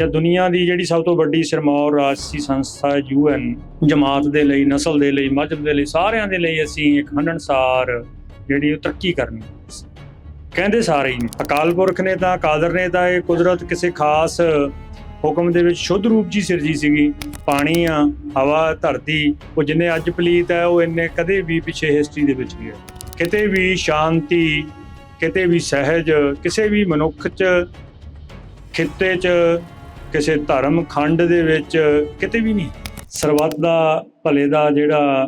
ਜਾਂ ਦੁਨੀਆ ਦੀ ਜਿਹੜੀ ਸਭ ਤੋਂ ਵੱਡੀ ਸਿਰਮੌਰ ਰਾਜਸੀ ਸੰਸਥਾ ਯੂਐਨ, ਜਮਾਤ ਦੇ ਲਈ, ਨਸਲ ਦੇ ਲਈ, ਮਜ਼ਹਬ ਦੇ ਲਈ, ਸਾਰਿਆਂ ਦੇ ਲਈ ਅਸੀਂ ਇੱਕ ਹੰਡਣਸਾਰ ਜਿਹੜੀ ਉਹ ਤਰੱਕੀ ਕਰਨੀ ਕਹਿੰਦੇ ਸਾਰੇ ਹੀ ਨੇ, ਅਕਾਲ ਪੁਰਖ ਨੇ ਤਾਂ, ਕਾਦਰ ਨੇ ਤਾਂ ਇਹ ਕੁਦਰਤ ਕਿਸੇ ਖਾਸ ਹੁਕਮ ਦੇ ਵਿੱਚ ਸ਼ੁੱਧ ਰੂਪ ਜੀ ਸਿਰਜੀ ਸੀਗੀ। ਪਾਣੀ ਆ, ਹਵਾ, ਧਰਤੀ, ਉਹ ਜਿੰਨੇ ਅੱਜ ਪਲੀਤ ਹੈ, ਉਹ ਇੰਨੇ ਕਦੇ ਵੀ ਪਿਛੇ ਹਿਸਟਰੀ ਦੇ ਵਿੱਚ ਨਹੀਂ ਹੈ। ਕਿਤੇ ਵੀ ਸ਼ਾਂਤੀ, ਕਿਤੇ ਵੀ ਸਹਿਜ, ਕਿਸੇ ਵੀ ਮਨੁੱਖ 'ਚ, ਖਿੱਤੇ 'ਚ ਕਿਸੇ ਧਰਮ ਖੰਡ ਦੇ ਵਿੱਚ ਕਿਤੇ ਵੀ ਨਹੀਂ। ਸਰਬੱਤ ਦਾ ਭਲੇ ਦਾ ਜਿਹੜਾ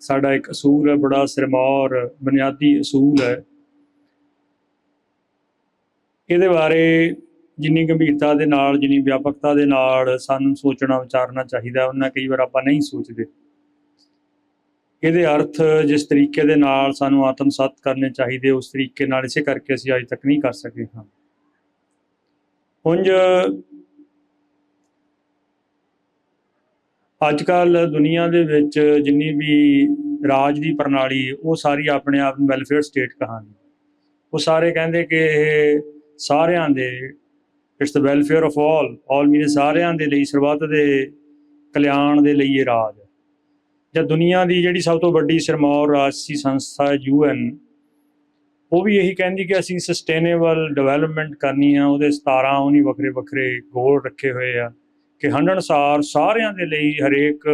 ਸਾਡਾ ਇੱਕ ਅਸੂਲ ਹੈ, ਬੜਾ ਸਿਰਮੌਰ, ਬੁਨਿਆਦੀ ਅਸੂਲ ਹੈ। ਇਹਦੇ ਬਾਰੇ ਜਿੰਨੀ ਗੰਭੀਰਤਾ ਦੇ ਨਾਲ, ਜਿੰਨੀ ਵਿਆਪਕਤਾ ਦੇ ਨਾਲ ਸਾਨੂੰ ਸੋਚਣਾ, ਵਿਚਾਰਨਾ ਚਾਹੀਦਾ ਉਹਨਾਂ ਕਈ ਵਾਰ ਆਪਾਂ ਨਹੀਂ ਸੋਚਦੇ। ਇਹਦੇ ਅਰਥ ਜਿਸ ਤਰੀਕੇ ਦੇ ਨਾਲ ਸਾਨੂੰ ਆਤਮਸਤ ਕਰਨੇ ਚਾਹੀਦੇ, ਉਸ ਤਰੀਕੇ ਨਾਲ ਇਸੇ ਕਰਕੇ ਅਸੀਂ ਅੱਜ ਤੱਕ ਨਹੀਂ ਕਰ ਸਕੇ ਹਾਂ। ਉਂਝ ਅੱਜ ਕੱਲ ਦੁਨੀਆ ਦੇ ਵਿੱਚ ਜਿੰਨੀ ਵੀ ਰਾਜ ਦੀ ਪ੍ਰਣਾਲੀ, ਉਹ ਸਾਰੀ ਆਪਣੇ ਆਪ ਨੂੰ ਵੈਲਫੇਅਰ ਸਟੇਟ ਕਹਾਣੀ ਉਹ ਸਾਰੇ ਕਹਿੰਦੇ ਕਿ ਇਹ ਸਾਰਿਆਂ ਦੇ it's the welfare of all all mean ਸਾਰਿਆਂ ਦੇ ਲਈ, ਸਰਬੱਤ ਦੇ ਕਲਿਆਣ ਦੇ ਲਈ ਇਹ ਰਾਜ ਹੈ। ਜਾਂ ਦੁਨੀਆ ਦੀ ਜਿਹੜੀ ਸਭ ਤੋਂ ਵੱਡੀ ਸਿਰਮੌਰ ਰਾਜਸੀ ਸੰਸਥਾ ਯੂਐਨ ਉਹ ਵੀ ਇਹੀ ਕਹਿੰਦੀ ਕਿ ਅਸੀਂ ਸਸਟੇਨੇਬਲ ਡਿਵੈਲਪਮੈਂਟ ਕਰਨੀ ਆ, ਉਹਦੇ 17 ਉਹਨੀ ਵੱਖਰੇ ਵੱਖਰੇ ਗੋਲ ਰੱਖੇ ਹੋਏ ਆ। ਕਿ ਹੰਡਣਸਾਰ ਸਾਰਿਆਂ ਦੇ ਲਈ ਹਰੇਕ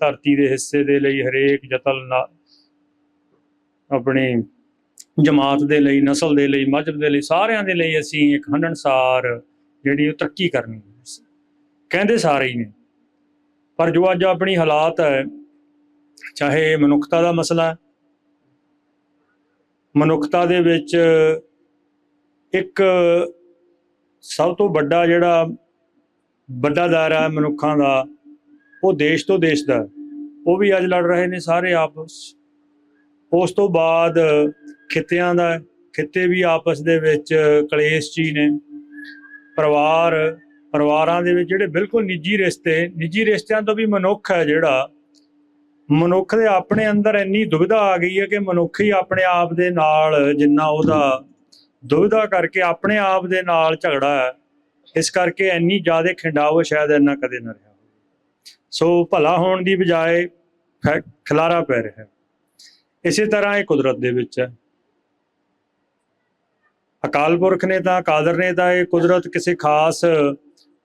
ਧਰਤੀ ਦੇ ਹਿੱਸੇ ਦੇ ਲਈ ਹਰੇਕ ਜਤਲ ਨਾ ਆਪਣੀ ਜਮਾਤ ਦੇ ਲਈ, ਨਸਲ ਦੇ ਲਈ, ਮਜ਼ਹਬ ਦੇ ਲਈ ਸਾਰਿਆਂ ਦੇ ਲਈ ਅਸੀਂ ਇੱਕ ਹੰਢਣਸਾਰ ਜਿਹੜੀ ਉਹ ਤਰੱਕੀ ਕਰਨੀ ਹੈ। ਕਹਿੰਦੇ ਸਾਰੇ ਹੀ ਨੇ, ਪਰ ਜੋ ਅੱਜ ਆਪਣੀ ਹਾਲਾਤ ਹੈ, ਚਾਹੇ ਮਨੁੱਖਤਾ ਦਾ ਮਸਲਾ ਹੈ, ਮਨੁੱਖਤਾ ਦੇ ਵਿੱਚ ਇੱਕ ਸਭ ਤੋਂ ਵੱਡਾ ਜਿਹੜਾ ਵੱਡਾ ਦਾਇਰਾ ਮਨੁੱਖਾਂ ਦਾ, ਉਹ ਦੇਸ਼ ਤੋਂ ਦੇਸ਼ ਦਾ। ਉਹ ਵੀ ਅੱਜ ਲੜ ਰਹੇ ਨੇ ਸਾਰੇ ਆਪਸ। ਉਸ ਤੋਂ ਬਾਅਦ ਖਿੱਤਿਆਂ ਦਾ, ਖਿੱਤੇ ਵੀ ਆਪਸ ਦੇ ਵਿੱਚ ਕਲੇਸ਼ ਜੀ ਨੇ। ਪਰਿਵਾਰ, ਪਰਿਵਾਰਾਂ ਦੇ ਵਿੱਚ ਜਿਹੜੇ ਬਿਲਕੁਲ ਨਿੱਜੀ ਰਿਸ਼ਤੇ, ਨਿੱਜੀ ਰਿਸ਼ਤਿਆਂ ਤੋਂ ਵੀ ਮਨੁੱਖ ਹੈ ਜਿਹੜਾ, ਮਨੁੱਖ ਦੇ ਆਪਣੇ ਅੰਦਰ ਇੰਨੀ ਦੁਬਿਧਾ ਆ ਗਈ ਹੈ ਕਿ ਮਨੁੱਖ ਹੀ ਆਪਣੇ ਆਪ ਦੇ ਨਾਲ ਜਿੰਨਾ ਉਹਦਾ ਦੁਬਿਧਾ ਕਰਕੇ ਆਪਣੇ ਆਪ ਦੇ ਨਾਲ ਝਗੜਾ ਹੈ। ਇਸ ਕਰਕੇ ਇੰਨੀ ਜ਼ਿਆਦਾ ਖਿੰਡਾਵੋ ਸ਼ਾਇਦ ਇੰਨਾ ਕਦੇ ਨਾ ਰਿਹਾ ਹੋਵੇ। ਸੋ ਭਲਾ ਹੋਣ ਦੀ ਬਜਾਏ ਫੈ- ਖਿਲਾਰਾ ਪੈ ਰਿਹਾ। ਇਸੇ ਤਰ੍ਹਾਂ ਇਹ ਕੁਦਰਤ ਦੇ ਵਿੱਚ ਹੈ। ਅਕਾਲ ਪੁਰਖ ਨੇ ਤਾਂ, ਕਾਦਰ ਨੇ ਤਾਂ ਇਹ ਕੁਦਰਤ ਕਿਸੇ ਖਾਸ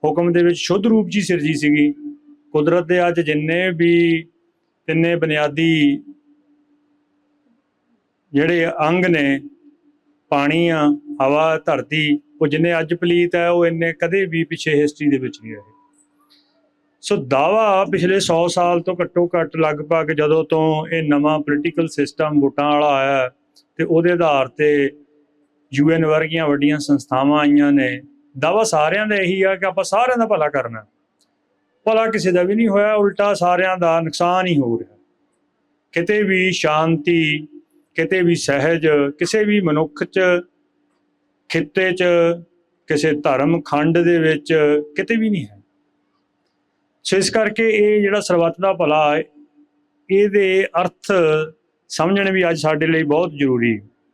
ਹੁਕਮ ਦੇ ਵਿੱਚ ਸ਼ੁੱਧ ਰੂਪ ਜੀ ਸਿਰਜੀ ਸੀਗੀ। ਕੁਦਰਤ ਦੇ ਅੱਜ ਜਿੰਨੇ ਵੀ ਤਿੰਨੇ ਬੁਨਿਆਦੀ ਜਿਹੜੇ ਅੰਗ ਨੇ, ਪਾਣੀ ਆ, ਹਵਾ, ਧਰਤੀ ਉਹ ਜਿੰਨੇ ਅੱਜ ਪਲੀਤ ਹੈ ਉਹ ਇੰਨੇ ਕਦੇ ਵੀ ਪਿਛੇ ਹਿਸਟਰੀ ਦੇ ਵਿੱਚ ਨਹੀਂ ਰਹੇ। ਸੋ ਦਾਵਾ ਪਿਛਲੇ 100 ਸਾਲ ਤੋਂ ਘੱਟੋ ਘੱਟ ਲਗਭਗ ਜਦੋਂ ਤੋਂ ਇਹ ਨਵਾਂ ਪੋਲੀਟੀਕਲ ਸਿਸਟਮ ਵੋਟਾਂ ਵਾਲਾ ਆਇਆ ਹੈ, ਤੇ ਉਹਦੇ ਆਧਾਰ ਤੇ ਯੂਐਨ ਵਰਗੀਆਂ ਵੱਡੀਆਂ ਸੰਸਥਾਵਾਂ ਆਈਆਂ ਨੇ। ਦਾਵਾ ਸਾਰਿਆਂ ਦਾ ਇਹੀ ਆ ਕਿ ਆਪਾਂ ਸਾਰਿਆਂ ਦਾ ਭਲਾ ਕਰਨਾ। ਭਲਾ ਕਿਸੇ ਦਾ ਵੀ ਨਹੀਂ ਹੋਇਆ ਉਲਟਾ ਸਾਰਿਆਂ ਦਾ ਨੁਕਸਾਨ ਹੀ ਹੋ ਰਿਹਾ। ਕਿਤੇ ਵੀ ਸ਼ਾਂਤੀ ਕਿਤੇ ਵੀ ਸਹਿਜ ਕਿਸੇ ਵੀ ਮਨੁੱਖ 'ਚ ਖਿੱਤੇ 'ਚ, ਕਿਸੇ ਧਰਮ ਖੰਡ ਦੇ ਵਿੱਚ ਕਿਤੇ ਵੀ ਨਹੀਂ ਹੈ। ਸੋ ਇਸ ਕਰਕੇ ਇਹ ਜਿਹੜਾ ਸਰਬੱਤ ਦਾ ਭਲਾ ਇਹਦੇ ਅਰਥ ਸਮਝਣ ਵੀ ਅੱਜ ਸਾਡੇ ਲਈ ਬਹੁਤ ਜ਼ਰੂਰੀ ਹੈ।